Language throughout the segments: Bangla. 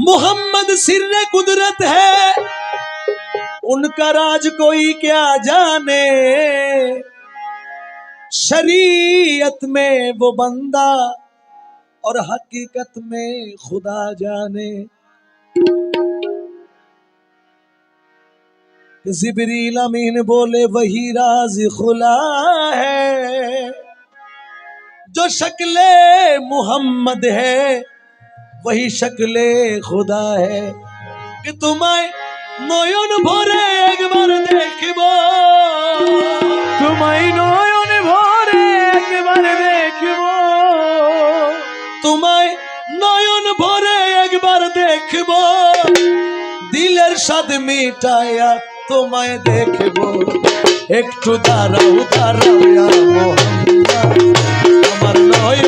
मोहम्मद सिर कुदरत है। उनका राज कोई क्या जाने। शरीयत में वो बंदा और हकीकत में खुदा जाने। जिबरील अमीन बोले, वही राज खुला है। जो शक्ले मोहम्मद है वही शक्ले खुदा है कि तुम्हें নয়ন ভরে একবার দেখব তোমায় নয়ন ভরে একবার দেখব তোমায় নয়ন ভরে একবার দেখব দিলের স্বাদ মিটায়া তোমায় দেখব একটু দাঁড়াও দাঁড়াও ইয়া মোহাম্মদ। আমার নয়ন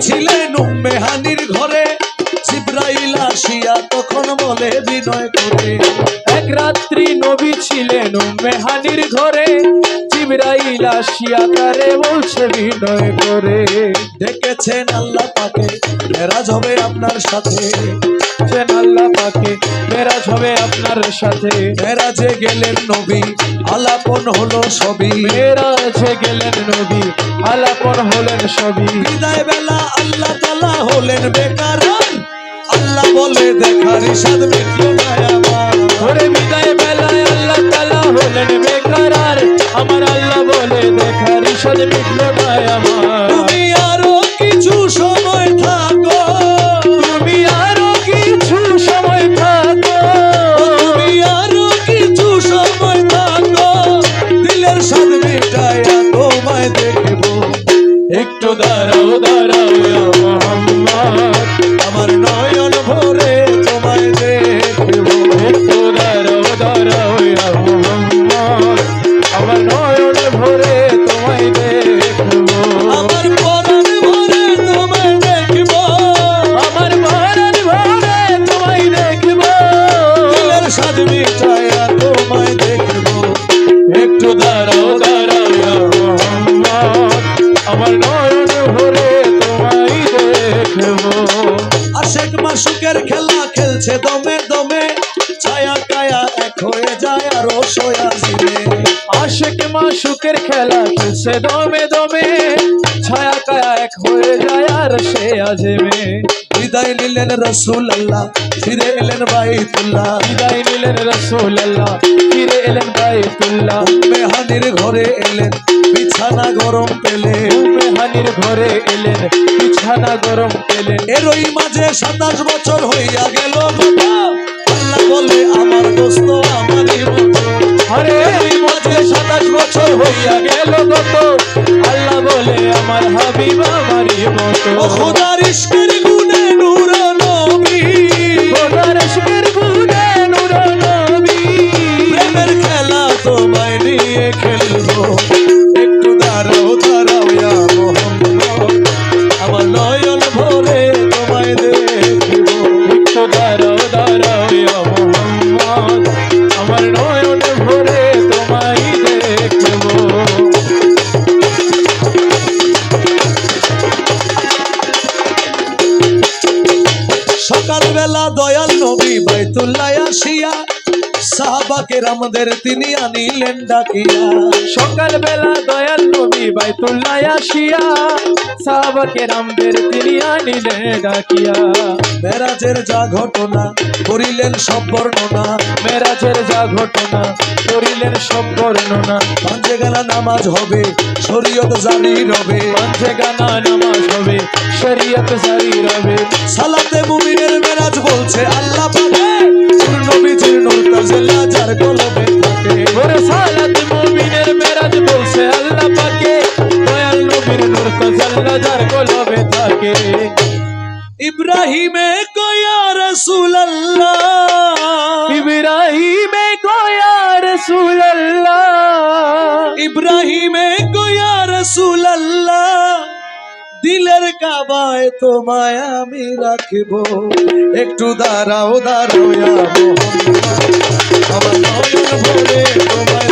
ছিলেন উম্মে হানির ঘরে। জিব্রাইল আসিয়া তখন বলে, বিনয় করে। এক রাত্রি নবী ছিলেন মেহানির ঘরে। জিবরাইল আসিয়া তারে বলছে, বিনয় করে ডেকেছেন আল্লাহ পাকে মেরাজ হবে আপনার সাথে। যেন আল্লাহ পাকে মেরাজ হবে আপনার সাথে। মেরাজে গেলেন নবী, আলাপন হলো সবই। মেরাজে গেলেন নবী, আলাপন হলেন সবই। বিদায় বেলা আল্লাহ তালা হলেন বেকার। আল্লাহ বলে, দেখার ইসাদ মিটল না বিদায় বেলায় আল্লাহ তালা হলেন বেকার। ইসাদ মিটল না আমার আমার নয়ন ভরে তোমায় দেখব। আশেক মাসুকের খেলা খেলছে দমে দমে ছায়া কায়া এক হয়ে যায় আরও সোয়া জিনে আশেক মাসুকের খেলা খেলছে দমে দমে ছায়া কায়া এক হয়ে যায় আর সে আজমে। বিদায় নিলেন রসুল আল্লাহ ফিরে এলেন বাইতুল্লাহ। বিদায় নিলেন রসুল আল্লাহ ফিরে এলেন বাইতুল্লাহ। মেহানির ঘরে এলেন বিছানা গরম পেলে মেহানির ঘরে এলেন বিছানা গরম পেলেন এরই মাঝে সাতাশ বছর হইয়া গেল আল্লাহ বলে আমার দোস্ত আমারই মতো। আরে! এই মাঝে সাতাশ বছর হইয়া গেল গত আল্লাহ বলে আমার হাবিব আমারই মতো। খোদার গুণে গুণে প্রেমের খেলা তোমায় নিয়ে সকালবেলা দয়াল নবী বাইতুল্লাহ আসিয়া, সাহাবাকে আমাদের তিনি আনিলেন ডাকিয়া। সকাল বেলা দয়াল নবী বাইতুল্লাহ আসিয়া সাহাবাকে রামদের তিনি আনিলে ডাকিয়া। মেরাজের যা ঘটনা করিলেন সব বর্ণনা। মেরাজের যা ঘটনা করিলেন সব বর্ণনা। পাঞ্জে গেলা নামাজ হবে শরীয়ত জারি রবে পাঞ্চে গানা নামাজ হবে শরীয়ত জারি রবে সালাতে মুমিনের মেরাজ বলছে আল্লাহ পাকে নবীজির নূর তাজেলা যার কয়া রসুল ইব্রাহিমে গোয়া রসুল্লাহ ইব্রাহিমে কয়া রসুল আল্লাহ দিলের কাবায় তোমায় আমি রাখিব। একটু দাঁড়াও দাঁড়াও আমার নয়ন ভরে তোমায়